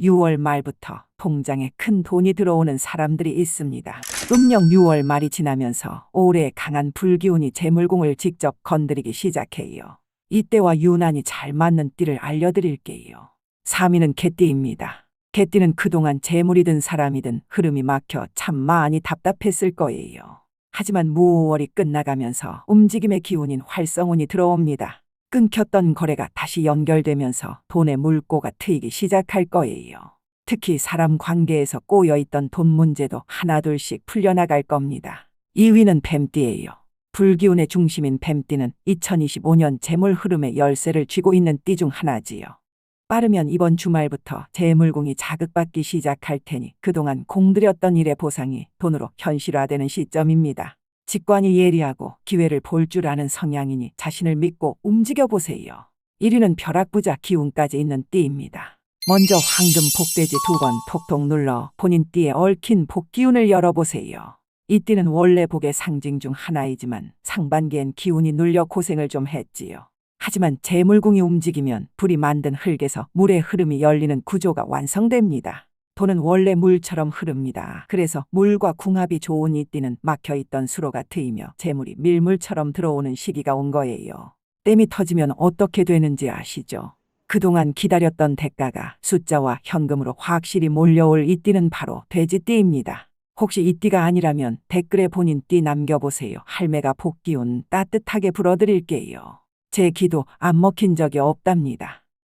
6월 말부터 통장에 큰 돈이 들어오는 사람들이 있습니다. 음력 6월 말이 지나면서 올해 강한 불기운이 재물공을 직접 건드리기 시작해요. 이때와 유난히 잘 맞는 띠를 알려드릴게요. 3위는 개띠입니다. 개띠는 그동안 재물이 든 사람이든 흐름이 막혀 참 많이 답답했을 거예요. 하지만 무월이 끝나가면서 움직임의 기운인 활성운이 들어옵니다. 끊겼던 거래가 다시 연결되면서 돈의 물꼬가 트이기 시작할 거예요. 특히 사람 관계에서 꼬여있던 돈 문제도 하나둘씩 풀려나갈 겁니다. 2위는 뱀띠예요. 불기운의 중심인 뱀띠는 2025년 재물 흐름의 열쇠를 쥐고 있는 띠 중 하나지요. 빠르면 이번 주말부터 재물공이 자극받기 시작할 테니 그동안 공들였던 일의 보상이 돈으로 현실화되는 시점입니다. 직관이 예리하고 기회를 볼 줄 아는 성향이니 자신을 믿고 움직여 보세요. 1위는 벼락부자 기운까지 있는 띠입니다. 먼저 황금 복돼지 두 번 톡톡 눌러 본인 띠에 얽힌 복 기운을 열어보세요. 이 띠는 원래 복의 상징 중 하나이지만 상반기엔 기운이 눌려 고생을 좀 했지요. 하지만 재물궁이 움직이면 불이 만든 흙에서 물의 흐름이 열리는 구조가 완성됩니다. 돈은 원래 물처럼 흐릅니다. 그래서 물과 궁합이 좋은 이 띠는 막혀있던 수로가 트이며 재물이 밀물처럼 들어오는 시기가 온 거예요. 땜이 터지면 어떻게 되는지 아시죠? 그동안 기다렸던 대가가 숫자와 현금으로 확실히 몰려올 이 띠는 바로 돼지띠입니다. 혹시 이 띠가 아니라면 댓글에 본인 띠 남겨보세요. 할매가 복기운 따뜻하게 불어드릴게요. 제 기도 안 먹힌 적이 없답니다.